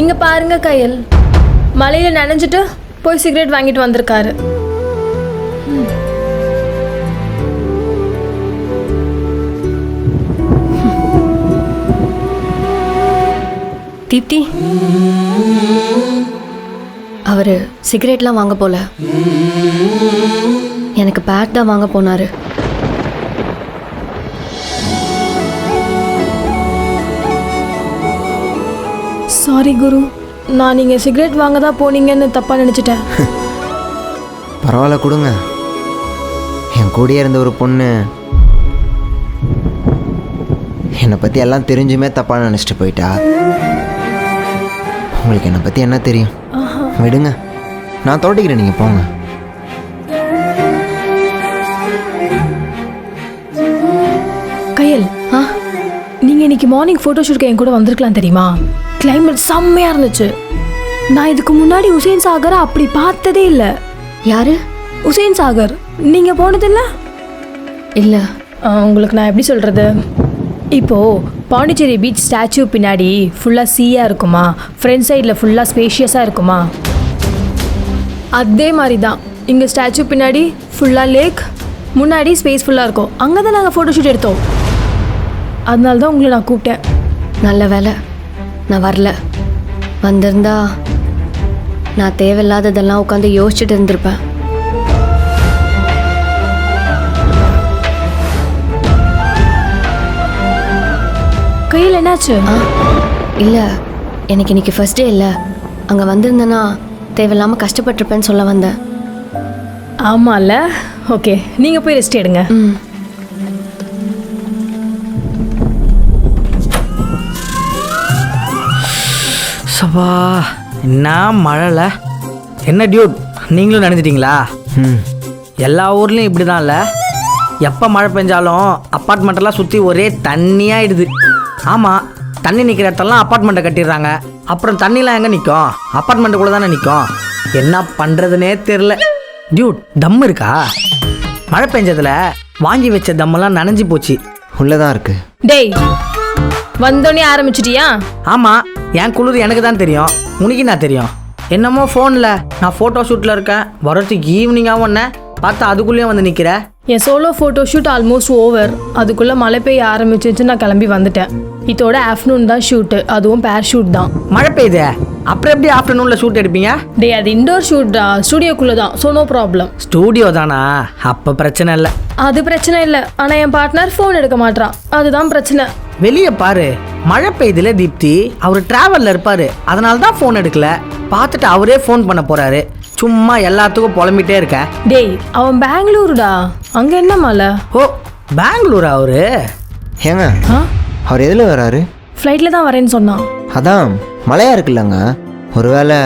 இங்க பாருங்க கையல். மலையில நனைஞ்சிட்டு போய் சிகரெட் வாங்கிட்டு வந்திருக்காரு. தீப்தி. அவர் சிகரெட்லாம் வாங்க போல. எனக்கு பேட் தான் வாங்க போனாரு. சாரி குரு. நான் நீங்க சிகரெட் வாங்க தான் போனீங்கன்னு தப்பா நினைச்சிட்டேன். பரவாயில்ல கொடுங்க. என் கூடயே இருந்த ஒரு பொண்ணு என்னை பற்றி எல்லாம் தெரிஞ்சுமே தப்பாக நினச்சிட்டு போயிட்டா. உங்களுக்கு என்னை பற்றி என்ன தெரியும்? விடுங்க. நான் தோட்டிக்கிறேன் நீங்கள் போங்க. கையல் ஆ? நீங்க இன்னைக்கு மார்னிங் ஃபோட்டோ ஷூட்க்கு என் கூட வந்திருக்கலாம் தெரியுமா? கிளைமேட் செம்மையா இருந்துச்சு. நான் இதுக்கு முன்னாடி உசேன் சாகரை அப்படி பார்த்ததே இல்லை. யாரு? உசேன் சாகர் நீங்க போனதில்ல இல்லை? உங்களுக்கு நான் எப்படி சொல்றது? இப்போ பாண்டிச்சேரி பீச் ஸ்டாச்சு பின்னாடி ஃபுல்லாக சீயாக இருக்குமா? ஃப்ரண்ட் சைடில் ஃபுல்லாக ஸ்பேஷியஸாக இருக்குமா? அதே மாதிரி தான் இங்கே ஸ்டாச்சு பின்னாடி ஃபுல்லாக லேக் முன்னாடி ஸ்பேஸ் ஃபுல்லாக இருக்கும். அங்கே தான் நாங்கள் ஃபோட்டோ ஷூட் எடுத்தோம். அதனால தான் உங்களை நான் கூப்பிட்டேன். நல்ல வேலை. நான் வரல. வந்திருந்தா நான் தேவையில்லாததெல்லாம் உட்காந்து யோசிச்சுட்டு இருந்திருப்பேன். கையில் என்னாச்சு? இல்லை. எனக்கு இன்னைக்கு ஃபர்ஸ்ட் டே இல்லை. அங்கே வந்திருந்தேன்னா தேவையில்லாமல் கஷ்டப்பட்டிருப்பேன்னு சொல்ல வந்தேன். ஆமாம்ல ஓகே நீங்கள் போய் ரெஸ்ட் எடுங்க. ம். சபா என்ன மழைல? என்ன டியூட் நீங்களும் நினைச்சிட்டிங்களா ம். எல்லா ஊர்லேயும் இப்படி இல்லை எப்போ மழை பெஞ்சாலும் அப்பார்ட்மெண்ட்டெல்லாம் சுற்றி ஒரே தண்ணியாயிடுது. ஆமாம் தண்ணி நிற்கிற இடத்தெல்லாம் அப்பார்ட்மெண்ட்டை கட்டிடுறாங்க. அப்புறம் தண்ணிலாம் எங்கே நிற்கும் அப்பார்ட்மெண்ட்டுக்குள்ளே தானே நிற்கும் என்ன பண்ணுறதுனே தெரில டியூட் தம் இருக்கா? மழை பெஞ்சதுல வாங்கி வச்ச தம்மெல்லாம் நனைஞ்சு போச்சு. உள்ளே தான் இருக்குது டேய் வந்தோடனே ஆரம்பிச்சிட்டியா? ஆமாம் என் குளிர் எனக்கு தான் தெரியும். உனக்கு நான் தெரியும். என்னமோ ஃபோனில் நான் ஃபோட்டோ ஷூட்டில் இருக்கேன் வரத்துக்கு ஈவினிங்காகவும் என்ன பார்த்தா அதுக்குள்ளேயும் வந்து நிற்கிற என் solo photo shoot almost over அதுக்குள்ளே மழை பெய்ய ஆரம்பிச்சிச்சு நான் கிளம்பி வந்துட்டேன். இதோட ஆஃப்டர்நூன் தான் ஷூட்டு அதுவும் பேர் ஷூட் தான். மழை பெய்யுதே? அப்புறம் எப்படி ஆஃப்டர்நூனில் ஷூட் எடுப்பீங்க? டேய் அது இண்டோர் ஷூட் ஸ்டூடியோக்குள்ளே தான். ஸோ நோ ப்ராப்ளம் ஸ்டூடியோ தானா? அப்போ பிரச்சனை இல்லை. அது பிரச்சனை இல்லை. ஆனால் என் பார்ட்னர் ஃபோன் எடுக்க மாட்றான். அதுதான் பிரச்சனை. வெளியே பாரு. மழை பெய்யுதுல தீப்தி. அவர் டிராவலில் இருப்பார். அதனால தான் ஃபோன் எடுக்கல. பார்த்துட்டு அவரே ஃபோன் பண்ண போகிறாரு சும்மா எல்லாத்துக்கும் புலம்பிட்டே இருக்க. டேய் அவன் பெங்களூருடா. அங்கே என்ன மழை? ஓ பெங்களூரா அவரு? ஏங்க ஆ? அவர் எதில் வராரு? ஃப்ளைட்டில் தான் வரேன்னு சொன்னான். அதான் மழையாக இருக்குல்லங்க. ஒருவேளை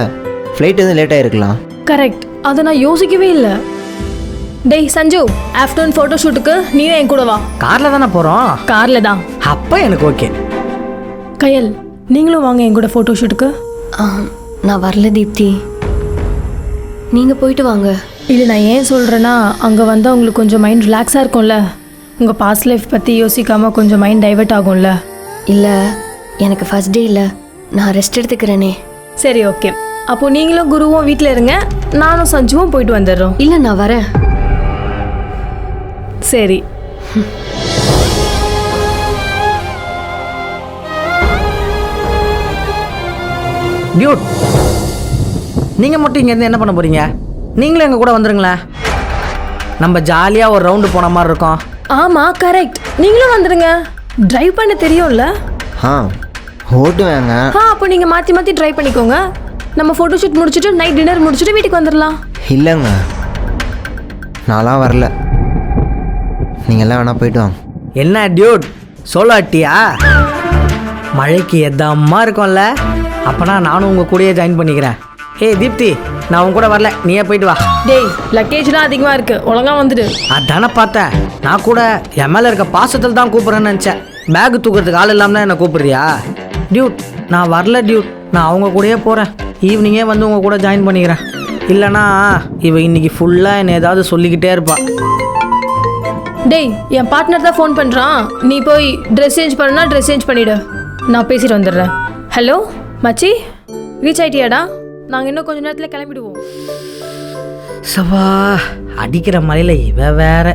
ஃப்ளைட் எதுவும் லேட் ஆகிருக்கலாம் கரெக்ட் அதை நான் யோசிக்கவே இல்லை. டேய் சஞ்சு ஆஃப்டர்நூன் ஃபோட்டோ ஷூட்டுக்கு நீயும் என் கூட வா. காரில் தானே போகிறோம் காரில் தான். அப்போ எனக்கு ஓகே கயல் நீங்களும் வாங்க என் கூட ஃபோட்டோ ஷூட்டுக்கு ஆ, நான் வரல தீப்தி. நீங்கள் போயிட்டு வாங்க. இது நான் ஏன் சொல்கிறேன்னா அங்கே வந்தால் உங்களுக்கு கொஞ்சம் மைண்ட் ரிலாக்ஸாக இருக்கும்ல. உங்கள் பாஸ்ட் லைஃப் பற்றி யோசிக்காமல் கொஞ்சம் மைண்ட் டைவர்ட் ஆகும்ல. இல்லை எனக்கு ஃபர்ஸ்ட் டே இல்லை. நான் ரெஸ்ட் எடுத்துக்கிறேனே. சரி ஓகே அப்போ நீங்களும் குருவும் வீட்டில் இருங்க. நானும் சஞ்சுவும் போயிட்டு வந்துடுறோம். இல்லை நான் வரேன். சரி. டியூட் நீங்கள் மட்டும் இங்கேருந்து என்ன பண்ண போகிறீங்க நீங்களும் எங்கள் கூட வந்துருங்களேன். நம்ம ஜாலியாக ஒரு ரவுண்டு போன மாதிரி இருக்கோம். ஆமாம் கரெக்ட் நீங்களும் வந்துடுங்க டிரைவ் பண்ண தெரியும்ல? ஆ ஓட்டுவேங்க. ஆ அப்போ நீங்கள் மாற்றி மாற்றி ட்ரை பண்ணிக்கோங்க. நம்ம ஃபோட்டோ ஷூட் முடிச்சுட்டு நைட் டின்னர் முடிச்சுட்டு வீட்டுக்கு வந்துடலாம் இல்லைங்க. நான்லாம் வரல. நீங்கள் எல்லாம் வேணா போயிட்டு வாங்க. என்ன டியூட் சோலாட்டியா மழைக்கு எதம்மா இருக்கும்ல. அப்பனா நானும் உங்கள் கூடயே ஜாயின் பண்ணிக்கிறேன். ஏய் தீப்தி நான் உன் கூட வரல. நீயே போயிட்டு வா. டேய் லக்கேஜ்லாம் அதிகமாக இருக்குது ஒழுங்கா வந்துடு. அதானே பார்த்தேன். நான் கூட என் மேலே இருக்க பாசத்தில் தான் கூப்பிட்றேன்னு நினச்சேன். பேக் தூக்குறதுக்கு ஆள் இல்லாமல் என்னை கூப்பிடுறியா? டியூட் நான் வரல டியூட் நான் அவங்க கூடயே போகிறேன் ஈவினிங்கே வந்து உங்கள் கூட ஜாயின் பண்ணிக்கிறேன். இல்லைனா இவ இன்னைக்கு ஃபுல்லாக என்னை ஏதாவது சொல்லிக்கிட்டே இருப்பா. டேய் என் பார்ட்னர் தான் ஃபோன் பண்ணுறான் நீ போய் ட்ரெஸ் சேஞ்ச் பண்ணா ட்ரெஸ் சேஞ்ச் பண்ணிவிடு நான் பேசிட்டு வந்துடுறேன். ஹலோ மச்சி? ரீச் ஆயிட்டியாடா? நாங்கள் இன்னும் கொஞ்ச நேரத்தில் கிளம்பிடுவோம். சவா அடிக்கிற மலையில இவ வேற.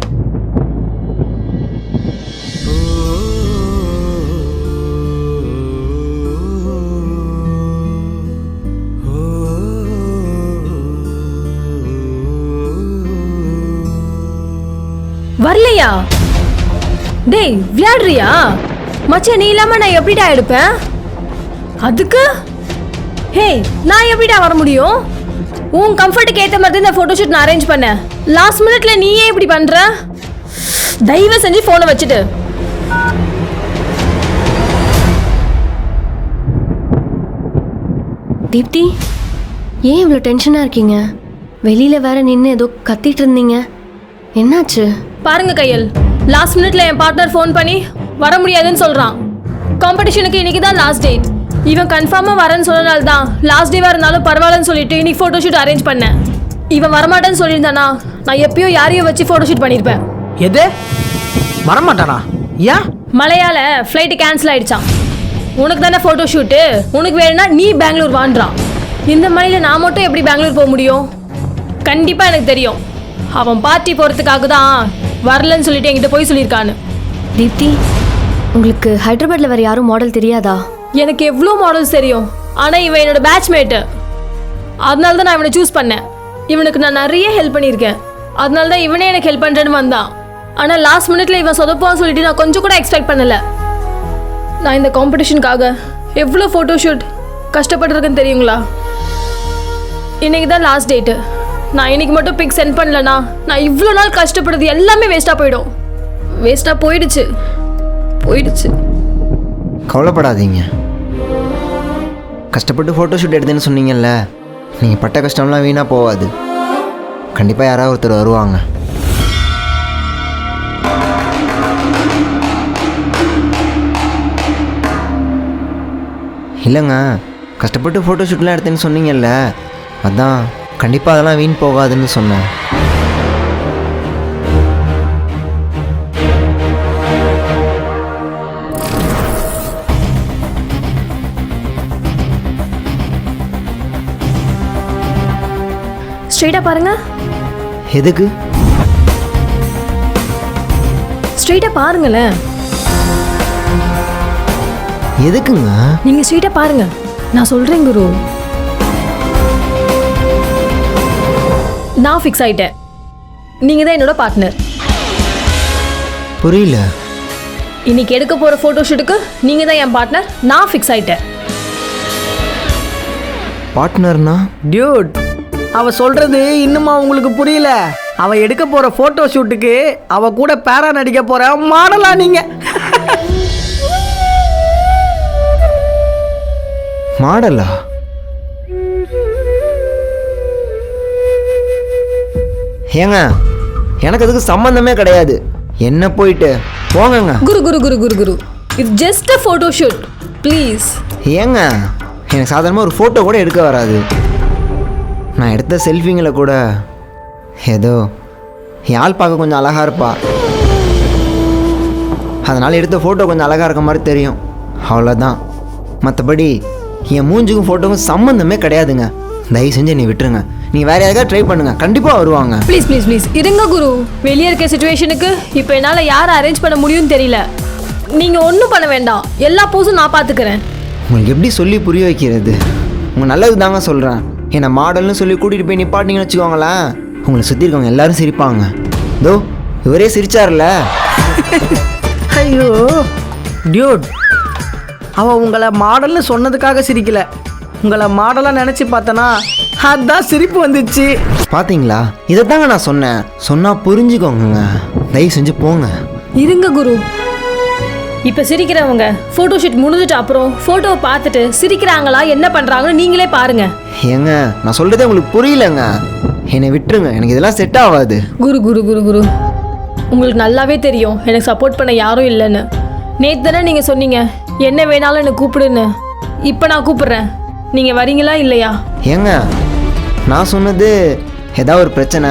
வரலையா? டேய் விளையாடுறியா? மச்சான் நீ இல்லாம நான் எப்படிடா எடுப்பேன்? அதுக்கு? ஹே நான் எப்படிடா வர முடியும்? உன் கம்ஃபர்ட்டுக்கு ஏற்ற மாதிரி இந்த ஃபோட்டோஷூட் நான் அரேஞ்ச் பண்ணேன். லாஸ்ட் மினிட்ல நீ ஏன் இப்படி பண்ற? தயவு செஞ்சு ஃபோனை வச்சுட்டு. தீப்தி ஏன் இவ்வளோ டென்ஷனாக இருக்கீங்க? வெளியில் வேற நின்று ஏதோ கத்திட்டு இருந்தீங்க. என்னாச்சு? பாருங்க கையல் லாஸ்ட் மினிட்ல என் பார்ட்னர் ஃபோன் பண்ணி வர முடியாதுன்னு சொல்றான். காம்படிஷனுக்கு இன்னைக்கு தான் லாஸ்ட் டேட் இவன் கன்ஃபார்மாக வரேன்னு சொன்னனால தான் லாஸ்ட் டேவாக இருந்தாலும் பரவாயில்லன்னு சொல்லிட்டு இன்னைக்கு ஃபோட்டோஷூட் அரேஞ்ச் பண்ணேன் இவன் வரமாட்டேன்னு சொல்லியிருந்தானா? நான் எப்பயோ யாரையோ வச்சு ஃபோட்டோஷூட் பண்ணியிருப்பேன். எது? வரமாட்டானா? ஏன்? மழையால ஃப்ளைட்டு கேன்சல் ஆயிடுச்சான் உனக்கு தானே ஃபோட்டோ ஷூட்டு உனக்கு வேணும்னா நீ பெங்களூர் வாண்டுறான் இந்த மழையில நான் மட்டும் எப்படி பெங்களூர் போக முடியும்? கண்டிப்பாக எனக்கு தெரியும். அவன் பார்ட்டி போகிறதுக்காக தான் வரலன்னு சொல்லிட்டு என்கிட்ட போய் சொல்லியிருக்கான்னு. தீப்தி உங்களுக்கு ஹைதராபாத்தில் வேறு யாரும் மாடல் தெரியாதா? எனக்கு எவ்வளோ மாடல்ஸ் தெரியும். ஆனால் இவன் என்னோட பேட்ச்மேட்டு அதனால தான் நான் இவனை சூஸ் பண்ணேன். இவனுக்கு நான் நிறைய ஹெல்ப் பண்ணியிருக்கேன். அதனால தான் இவனே எனக்கு ஹெல்ப் பண்ணுறேன்னு வந்தான். ஆனால் லாஸ்ட் மினிட்ல இவன் சொதப்பான்னு சொல்லிட்டு நான் கொஞ்சம் கூட எக்ஸ்பெக்ட் பண்ணலை. நான் இந்த காம்படிஷனுக்காக எவ்வளோ ஃபோட்டோஷூட் கஷ்டப்பட்டுருக்குன்னு தெரியுங்களா? இன்னைக்கு தான் லாஸ்ட் டேட்டு நான் இன்னைக்கு மட்டும் பிக் சென்ட் பண்ணலனா நான் இவ்வளோ நாள் கஷ்டப்படுறது எல்லாமே வேஸ்ட்டாக போயிடும். வேஸ்ட்டாக போயிடுச்சு. போயிடுச்சு. கவலைப்படாதீங்க. கஷ்டப்பட்டு ஃபோட்டோ ஷூட் எடுத்தேன்னு சொன்னீங்கல்ல நீங்கள் பட்ட கஷ்டம்லாம் வீணாக போகாது கண்டிப்பாக யாராவது ஒருத்தர் வருவாங்க. இல்லைங்க கஷ்டப்பட்டு ஃபோட்டோ ஷூட்லாம் எடுத்தேன்னு சொன்னீங்கல்ல அதான் கண்டிப்பாக அதெல்லாம் வீண் போகாதுன்னு சொன்னேன். ஸ்ட்ரெயிட்டாக பாருங்க. எதுக்கு? ஸ்ட்ரெயிட்டாக பாருங்களேன் எதுக்குங்க? நீங்கள் ஸ்ட்ரெயிட்டாக பாருங்க. நான் சொல்கிறேன் குரு. நான் ஃபிக்ஸ் ஆயிட்டேன். நீங்கள் தான் என்னோட பார்ட்னர் புரியல. இன்னைக்கு எடுக்க போகிற ஃபோட்டோ ஷூட்டுக்கு நீங்கள் தான் என் பார்ட்னர் நான் ஃபிக்ஸ் ஆயிட்டேன். பார்ட்னர்னா டியூட் அவ சொல்றது இன்னுமா உங்களுக்கு புரியல. அவ எடுக்க போற போட்டோ ஷூட்டுக்கு அவ கூட பேரா நடிக்க போற மாடலா நீங்க. மாடலா? ஏங்க எனக்கு அதுக்கு சம்மந்தமே கிடையாது. என்ன போயிட்டு? போங்கங்க. குரு குரு குரு குரு குரு. இது just a photo shoot please ஏங்க எனக்கு சாதாரணமாக ஒரு ஃபோட்டோ கூட எடுக்க வராது. நான் எடுத்த செல்ஃபிங்களை கூட ஏதோ ஆள் பார்க்க கொஞ்சம் அழகாக இருப்பா. அதனால் எடுத்த ஃபோட்டோ கொஞ்சம் அழகாக இருக்க மாதிரி தெரியும். அவ்வளோதான் மற்றபடி என் மூஞ்சுக்கும் ஃபோட்டோக்கும் சம்மந்தமே கிடையாதுங்க. தயவு செஞ்சு நீ விட்டுருங்க. நீங்கள் வேறு யாருக்காவது ட்ரை பண்ணுங்கள் கண்டிப்பாக வருவாங்க. ப்ளீஸ் ப்ளீஸ் ப்ளீஸ் இருங்க குரு. வெளியே இருக்க சுச்சுவேஷனுக்கு இப்போ என்னால் யாரை அரேஞ்ச் பண்ண முடியும்னு தெரியல. நீங்கள் ஒன்றும் பண்ண வேண்டாம். எல்லா போஸும் நான் பார்த்துக்கிறேன் உங்களுக்கு எப்படி சொல்லி புரிய வைக்கிறது? உங்கள் நல்லது தாங்க சொல்கிறேன் என்னை மாடல்னு சொல்லி கூட்டிகிட்டு போய் நிப்பாட்டிங்கன்னு வச்சுக்கோங்களேன். உங்களை சுற்றி இருக்கவங்க எல்லாரும் சிரிப்பாங்க. தோ இவரே சிரிச்சார்ல ஐயோ டியூட் அவ உங்களை மாடல்னு சொன்னதுக்காக சிரிக்கல. உங்களை மாடலா நினைச்சு பார்த்தனா அதான் சிரிப்பு வந்துச்சு. பார்த்தீங்களா இதை தாங்க நான் சொன்னேன். சொன்னால் புரிஞ்சுக்கோங்க தயவு செஞ்சு போங்க. இருங்க குரு. இப்போ சிரிக்கிறவங்க ஃபோட்டோ ஷூட் முடிஞ்சிட்டு அப்புறம் ஃபோட்டோவை பார்த்துட்டு சிரிக்கிறாங்களா என்ன பண்ணுறாங்கன்னு நீங்களே பாருங்க. ஏங்க நான் சொல்கிறதே உங்களுக்கு புரியலங்க. என்னை விட்டுருங்க எனக்கு இதெல்லாம் செட் ஆகாது. குரு குரு குரு குரு. உங்களுக்கு நல்லாவே தெரியும் எனக்கு சப்போர்ட் பண்ண யாரும் இல்லைன்னு. நேற்று தானே நீங்கள் சொன்னீங்க என்ன வேணாலும் என்னை கூப்பிடுன்னு. இப்போ நான் கூப்பிடுறேன். நீங்கள் வரீங்களா இல்லையா? ஏங்க நான் சொன்னது ஏதாவது ஒரு பிரச்சனை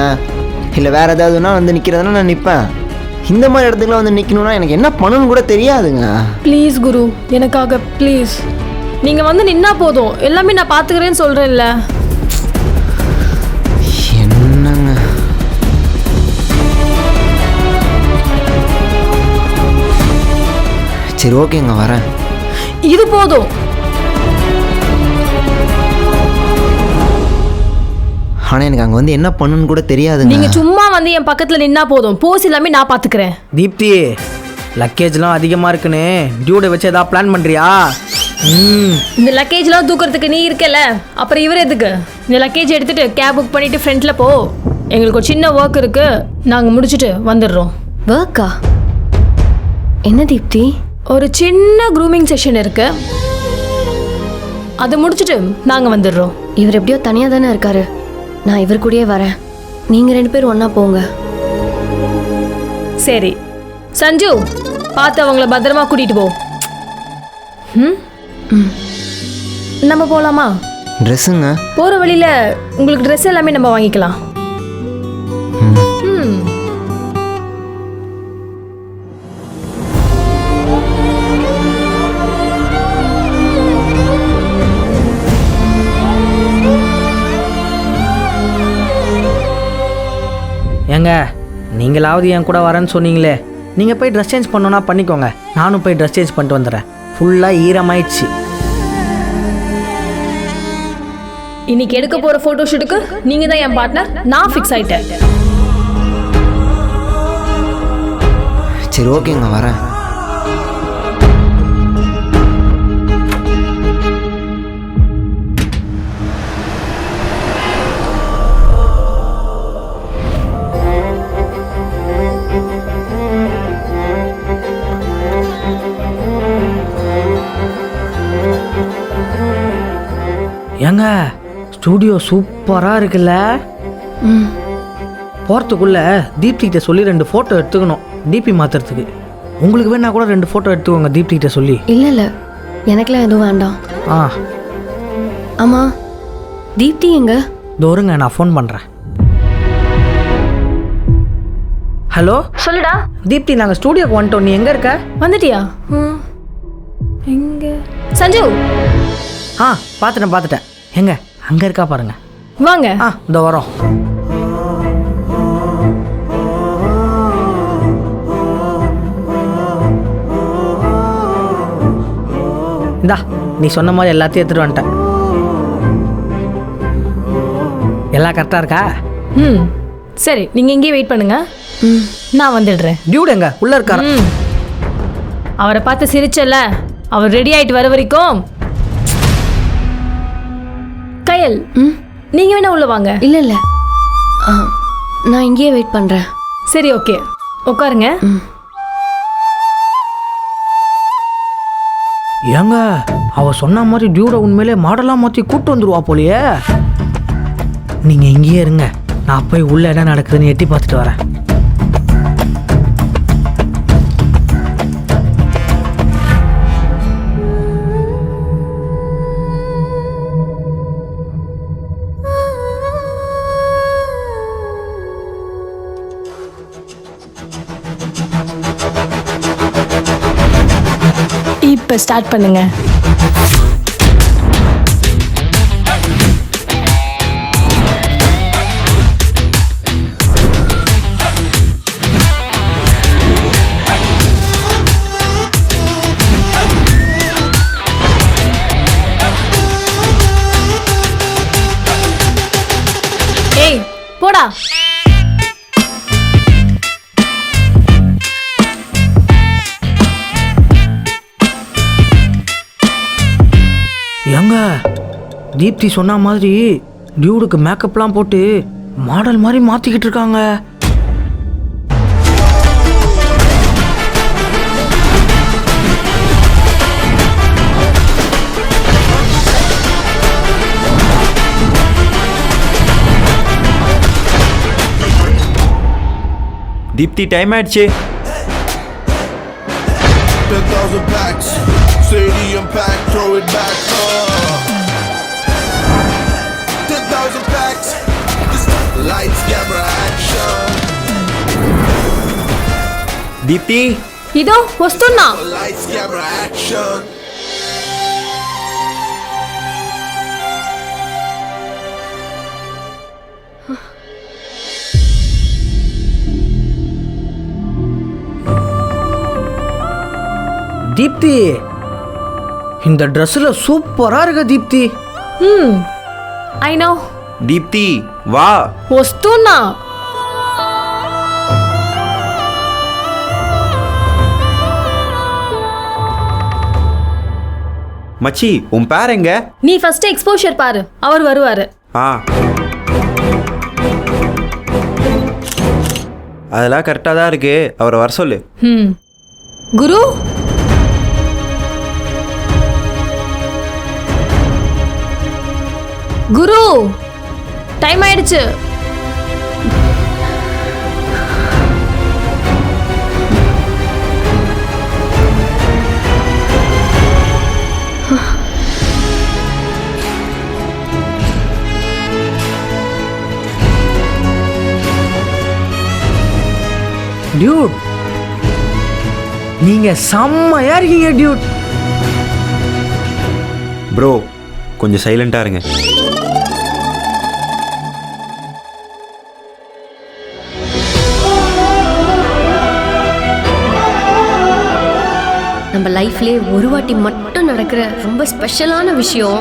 இல்லை வேற ஏதாவதுனா வந்து நிற்கிறதுனா நான் நிற்பேன் இந்த மாதிரி இடத்துக்குலாம் வந்து நிற்கணும்னா எனக்கு என்ன பண்ணணும்னு கூட தெரியாதுங்க. ப்ளீஸ் குரு. எனக்காக ப்ளீஸ் நீங்க வந்து நின்னா போதும். எல்லாமே நான் பாத்துக்கிறேன்னு சொல்றேன்ல. என்னங்க? சரி ஓகேங்க வரேன். இது போதும். ஆனால் எனக்கு அங்கே வந்து என்ன பண்ணுன்னு கூட தெரியாதுங்க. நீங்க சும்மா வந்து என் பக்கத்துல நின்னா போதும். போஸ் எல்லாமே நான் பாத்துக்கிறேன். தீப்தி லக்கேஜ்லாம் அதிகமாக இருக்குன்னு. டியூடை வச்சு ஏதாவது பிளான் பண்ணுறியா ம். இந்த லக்கேஜ்லாம் தூக்குறதுக்கு நீ இருக்கல. அப்புறம் இவர் எதுக்கு? இந்த லக்கேஜ் எடுத்துட்டு கேப் புக் பண்ணிட்டு ஃப்ரண்ட்ல போ. எங்களுக்கு ஒரு சின்ன ஒர்க் இருக்கு. நாங்க முடிச்சுட்டு வந்துடுறோம். ஒர்க்கா என்ன தீப்தி? ஒரு சின்ன க்ரூமிங் செஷன் இருக்கு. அதை முடிச்சுட்டு நாங்க வந்துடுறோம். இவர் எப்படியோ தனியாக தானே இருக்காரு. நான் இவர் கூடயே வரேன். நீங்கள் ரெண்டு பேரும் ஒன்றா போங்க. சரி. சஞ்சு பார்த்து அவங்கள பத்திரமா கூட்டிட்டு போ. ம்? நம்ம போலாமா? ட்ரெஸ்ஸுங்க போற வழியில உங்களுக்கு ட்ரெஸ் எல்லாமே நம்ம வாங்கிக்கலாம். ம். நீங்களாவது என் கூட வரேன்னு சொன்னீங்களே நீங்கள் போய் ட்ரெஸ் சேஞ்ச் பண்ணணும்னா பண்ணிக்கோங்க. நானும் போய் ட்ரெஸ் சேஞ்ச் பண்ணிட்டு வந்துடுறேன். ஃபுல்லாக ஈரமாயிடுச்சு. இன்னைக்கு எடுக்க போற போட்டோ ஷூட்டுக்கு நீங்க தான் என் பார்ட்னர் நான் ஃபிக்ஸ் ஆயிட்டேன். சரி ஓகேங்க வரேன். ஸ்டூடியோ சூப்பராக இருக்குல்ல? ம். போகிறதுக்குள்ள தீப்தி கிட்ட சொல்லி ரெண்டு ஃபோட்டோ எடுத்துக்கணும். டிபி மாற்றுறதுக்கு உங்களுக்கு வேணா கூட ரெண்டு ஃபோட்டோ எடுத்துக்கோங்க தீப்தி கிட்ட சொல்லி. இல்லை இல்லை. எனக்கெல்லாம் எதுவும் வேண்டாம். ஆ. ஆமாம் தீப்தி எங்க? தோறுங்க நான் ஃபோன் பண்ணுறேன் ஹலோ சொல்லுடா. தீப்தி நாங்கள் ஸ்டூடியோக்கு வந்துட்டோம். நீ எங்கே இருக்க? வந்துட்டியா? ம். எங்க? சஞ்சு. ஆ பார்த்துட்டேன் பார்த்துட்டேன் எங்க? அங்கே இருக்கா பாருங்க. வாங்க. ஆ இந்த வரோம். இந்தா நீ சொன்ன மாதிரி எல்லாத்தையும் எடுத்துட்டு வந்துட்டேன். எல்லாம் கரெக்டாக இருக்கா? ம் சரி நீங்க இங்கேயே வெயிட் பண்ணுங்க. ம். நான் வந்துடுறேன். டியூட் எங்க? உள்ள இருக்காரா? ம். அவரை பார்த்து சிரிச்சல அவர் ரெடி ஆயிட்டு வர வரைக்கும் கயல் ம்? நீங்க வேணா உள்ள வாங்க. இல்லை இல்லை. நான் இங்கேயே வெயிட் பண்ணுறேன் சரி ஓகே. உட்காருங்க. ஏங்க அவ சொன்ன மாதிரி டியூட உண்மையிலே மாடலாக மாற்றி கூட்டு வந்துருவா போலியே. நீங்க இங்கேயே இருங்க. நான் போய் உள்ள என்ன நடக்குதுன்னு எட்டி பார்த்துட்டு வரேன். இப்போ ஸ்டார்ட் பண்ணுங்க. ஏய் போடா. ஏங்க தீப்தி சொன்ன மாதிரி டியூடுக்கு மேக்கப்லாம் போட்டு மாடல் மாதிரி மாற்றிக்கிட்டு இருக்காங்க. தீப்தி டைம் ஆயிடுச்சு. 10,000 packs, unpack, throw it back. Oh. Ten thousand packs. Lights, camera, action. Deepti ఇదో Lights, camera, action. இந்த ட்ரெஸ்ஸில் சூப்பராக இருக்க தீப்தி ம் ஐ நோ దీప్తి వా వస్తున్నా மச்சி உன் பேர் எங்க நீ ஃபர்ஸ்ட் எக்ஸ்போஷர் பாரு அவர் வருவாரு ஆ அதெல்லாம் கரெக்டாக தான் இருக்கு அவரை வர சொல்லு ம் குரு குரு டைம் ஆயிடுச்சு. டியூட் நீங்கள் செம்மையாக இருக்கீங்க டியூட் ப்ரோ கொஞ்சம் சைலண்ட்டாக இருங்க. நம்ம லைஃப்லேயே ஒரு வாட்டி மட்டும் நடக்கிற ரொம்ப ஸ்பெஷலான விஷயம்.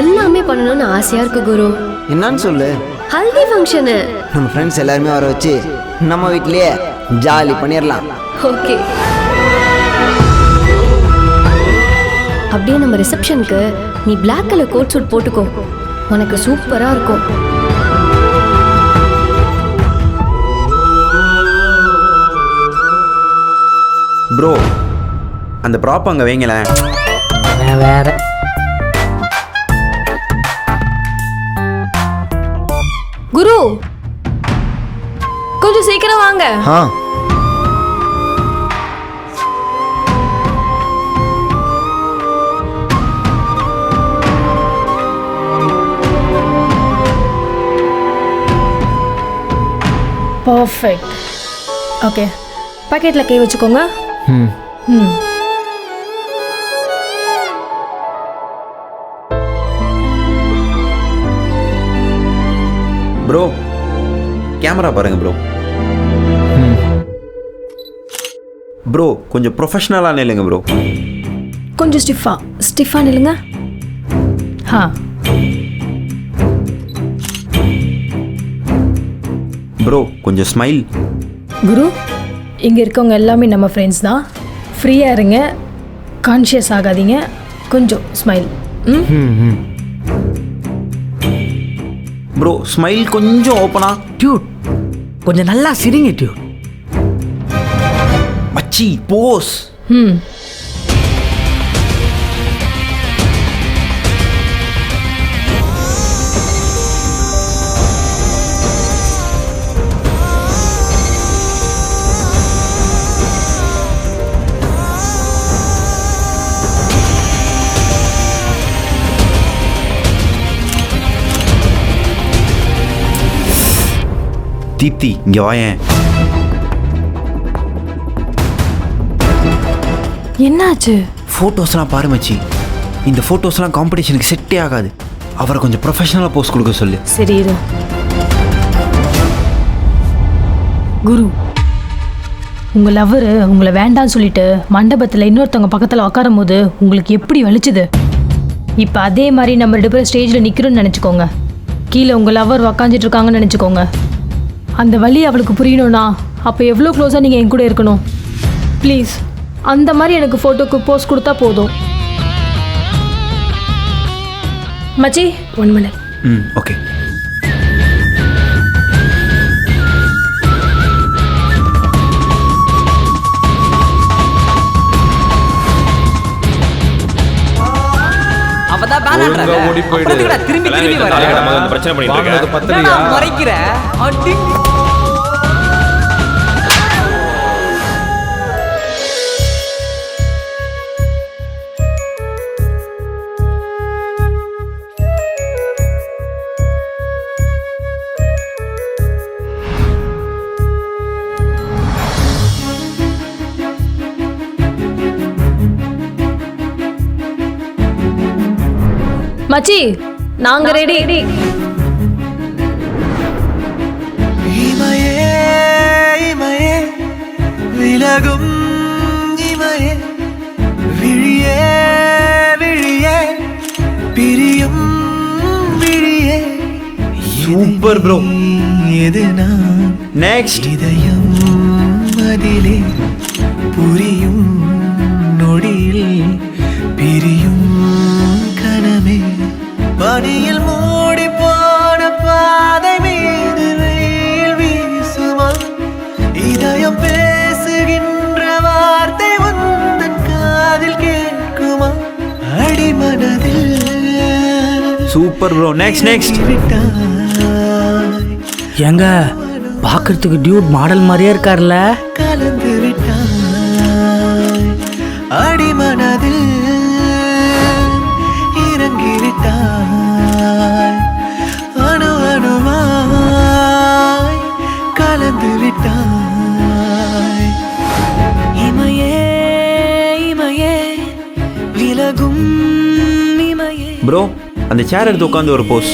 எல்லாமே பண்ணணும்னு ஆசையாக இருக்கு குரு. என்னன்னு சொல்லு. ஹல்தி ஃபங்க்ஷனு நம்ம ஃப்ரெண்ட்ஸ் எல்லாருமே வர வச்சு நம்ம வீட்லயே ஜாலி பண்ணிடலாம் ஓகே அப்படியே நம்ம ரிசப்ஷனுக்கு நீ Black கலர் கோட் சூட் போட்டுக்கோ. உனக்கு சூப்பராக இருக்கும். ப்ரோ அந்த ப்ராப் அங்கே வைங்களேன். வேற. குரு கொஞ்சம் சீக்கிரம் வாங்க. ஆ. பர்ஃபெக்ட் ஓகே பாக்கெட்டில் கை வச்சுக்கோங்க. ம். ம். கேமரா பாருங்க ப்ரோ ப்ரோ கொஞ்சம் ப்ரொஃபஷ்னலாக நில்லுங்க ப்ரோ கொஞ்சம் ஸ்டிஃபா ஸ்டிஃபா நில்லுங்க. ஆ ப்ரோ கொஞ்சம் ஸ்மைல் குரு இங்கே இருக்கவங்க எல்லாமே நம்ம ஃப்ரெண்ட்ஸ் தான். ஃப்ரீயாக இருங்க. கான்ஷியஸ் ஆகாதீங்க. கொஞ்சம் ஸ்மைல் ம்? ப்ரோ ஸ்மைல் கொஞ்சம் ஓப்பனா டியூட் கொஞ்சம் நல்லா சிரிங்க டியூட் மச்சி போஸ். ம் தீப்தி இங்கே வாயேன் என்னாச்சு? ஃபோட்டோஸ்லாம் பாரு மச்சி. இந்த ஃபோட்டோஸ்லாம் காம்படிஷனுக்கு செட்டே ஆகாது. அவரை கொஞ்சம் ப்ரொஃபஷனலாக போஸ் கொடுக்க சொல்லு. சரி இரு. குரு உங்கள் லவ்வரு உங்களை வேண்டான்னு சொல்லிட்டு மண்டபத்தில் இன்னொருத்தவங்க பக்கத்தில் உட்காரும் போது உங்களுக்கு எப்படி வலிச்சுது? இப்போ அதே மாதிரி நம்ம ரெண்டு பேரும் ஸ்டேஜில் நிற்கிறோம்னு நினச்சிக்கோங்க. கீழே உங்கள் லவ்வர் உக்காந்துட்டு இருக்காங்கன்னு நினச்சிக்கோங்க. அந்த வழி அவளுக்கு புரியணும்னா அப்போ எவ்வளோ க்ளோஸாக நீங்கள் என் கூட இருக்கணும்? ப்ளீஸ் அந்த மாதிரி எனக்கு ஃபோட்டோக்கு போஸ்ட் கொடுத்தா போதும். மச்சி? ஒன் மினிட் ம் ஓகே ஓடி போயிடு. திரும்பி திரும்பி வர? பிரச்சனை பண்ணிட்டு இருக்க. முறைக்கிற? அடி. மச்சி நாங்க ரெடி இமையே இமையே விலகும் இமையே விழியே விழியே பிரியும் விழியே சூப்பர் ப்ரோ எது நான்? நெக்ஸ்ட் இதயம் அதிலே புரியும் பனியில் மூடி போன பாதை மீது வெயில் வீசுமா? இதயம் பேசுகின்ற வார்த்தை உந்தன் காதில் கேட்குமா? அடிமனதில் சூப்பர் ப்ரோ நெக்ஸ்ட் நெக்ஸ்ட் விட்டாய். ஏங்க பார்க்கறதுக்கு டியூட் மாடல் மாதிரியே இருக்கார்ல. ப்ரோ அந்த சேர் எடுத்து உட்காந்து ஒரு போஸ்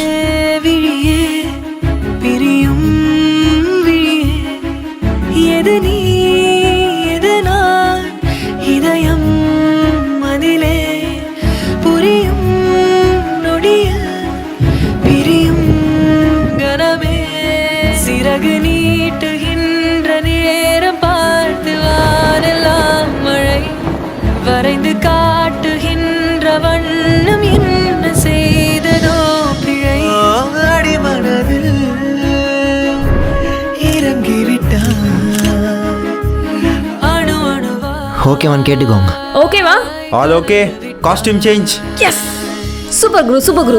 ஓகேவான்னு கேட்டுக்கோங்க. ஓகேவா? All okay costume change yes super Guru super Guru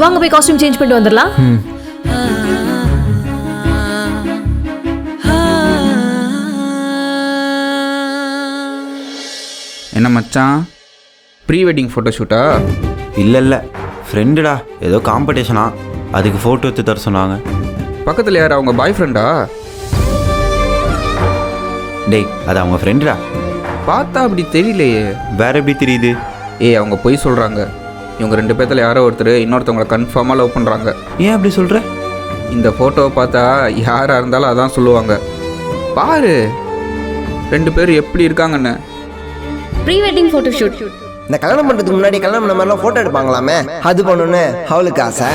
வாங்க போய் காஸ்டியூம் சேஞ்ச் பண்ணிட்டு வந்துடலாம். என்ன மச்சான்? ப்ரீ வெட்டிங் ஃபோட்டோ ஷூட்டா இல்லை இல்லை ஃப்ரெண்டுடா ஏதோ காம்படிஷனா அதுக்கு ஃபோட்டோ எடுத்து தர சொன்னாங்க. பக்கத்தில் யார்? அவங்க பாய் ஃப்ரெண்டா டேய் அது அவங்க ஃப்ரெண்டுடா பார்த்தா அப்படி தெரியலையே. வேற எப்படி தெரியுது? ஏய் அவங்க பொய் சொல்கிறாங்க இவங்க ரெண்டு பேர்த்தில் யாரோ ஒருத்தர் இன்னொருத்தவங்களை கன்ஃபார்மாக லவ் பண்ணுறாங்க ஏன் அப்படி சொல்கிற இந்த ஃபோட்டோவை பார்த்தா யாராக இருந்தாலும் அதான் சொல்லுவாங்க. பாரு ரெண்டு பேரும் எப்படி இருக்காங்கன்னு. ப்ரீ வெட்டிங் ஃபோட்டோ ஷூட் இந்த கல்யாணம் பண்ணுறதுக்கு முன்னாடி கல்யாணம் பண்ண மாதிரிலாம் ஃபோட்டோ எடுப்பாங்களாமே? அது பண்ணணும்னு அவளுக்கு ஆசை.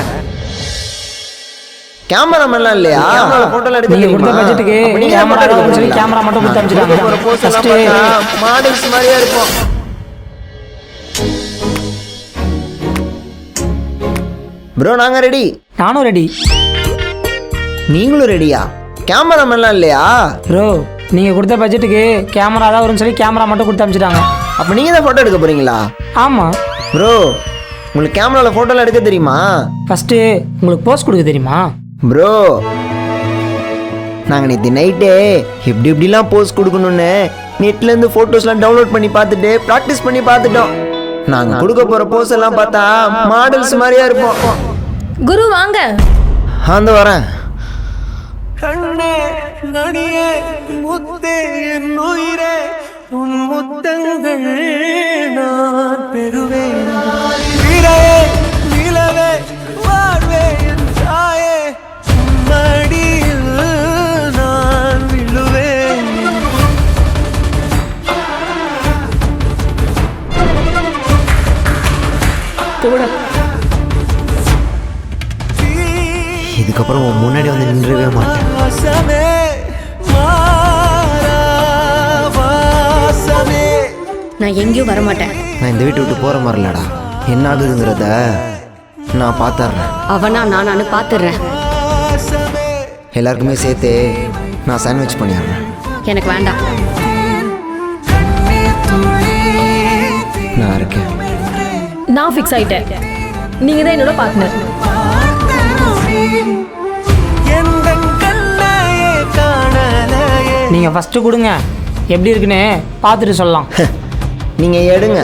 கேமராமேன்லாம் இல்லையா? ஃபோட்டோலாம் எடுக்க நீங்க கொடுத்த? பட்ஜெட்டுக்கு கேமரா photo எடுக்க சொல்லி? கேமரா மட்டும் கொடுத்து அனுப்பிச்சிட்டாங்க. ஒரு pose எல்லாம் First- பார்த்தா மாடல்ஸ் மாதிரியே இருக்கும். ப்ரோ நாங்க ரெடி நானும் ரெடி நீங்களும் ரெடியா கேமராமேன்லாம் இல்லையா? ப்ரோ நீங்க கொடுத்த பட்ஜெட்டுக்கு கேமரா தான் வரும்னு சொல்லி கேமரா மட்டும் கொடுத்து அனுப்பிச்சிட்டாங்க அப்ப நீங்க தான் ஃபோட்டோ எடுக்க போறீங்களா? ஆமா. ப்ரோ உங்களுக்கு கேமரால ஃபோட்டோலாம் எடுக்க தெரியுமா? ஃபர்ஸ்ட் உங்களுக்கு போஸ்ட் கொடுக்க தெரியுமா? ப்ரோ நாங்கள் நேற்று நைட்டே எப்படி எப்படிலாம் போஸ் கொடுக்கணும்னு நெட்லேருந்து ஃபோட்டோஸ்லாம் டவுன்லோட் பண்ணி பார்த்துட்டு ப்ராக்டிஸ் பண்ணி பார்த்துட்டோம். நாங்கள் கொடுக்க போகிற போஸ் எல்லாம் பார்த்தா மாடல்ஸ் மாதிரியா இருப்போம். குரு வாங்க. அந்த வரேன். கண்ணே நடியே முத்தே என் உயிரே உன் முத்தங்கள் நான் பெறுவேன். நின்றவே மாட்டேன் வாசமே மாறா வாசமே நான் எங்கேயும் வரமாட்டேன். நான் இந்த வீட்டை விட்டு போகிற மாதிரி இல்லடா. என்ன ஆகுதுங்கிறத நான் பார்த்துட்றேன் அவனா நானானு பார்த்துடுறேன் வாசமே எல்லாருக்குமே சேர்த்து நான் சாண்ட்விச் பண்ணிடுறேன். எனக்கு வேண்டாம். நான் இருக்கேன். நான் ஃபிக்ஸ் ஆயிட்டேன். நீங்க தான் என்னோட பார்ட்னர் நீங்கள் ஃபஸ்ட்டு கொடுங்க. எப்படி இருக்குன்னு பார்த்துட்டு சொல்லலாம். நீங்கள் எடுங்க.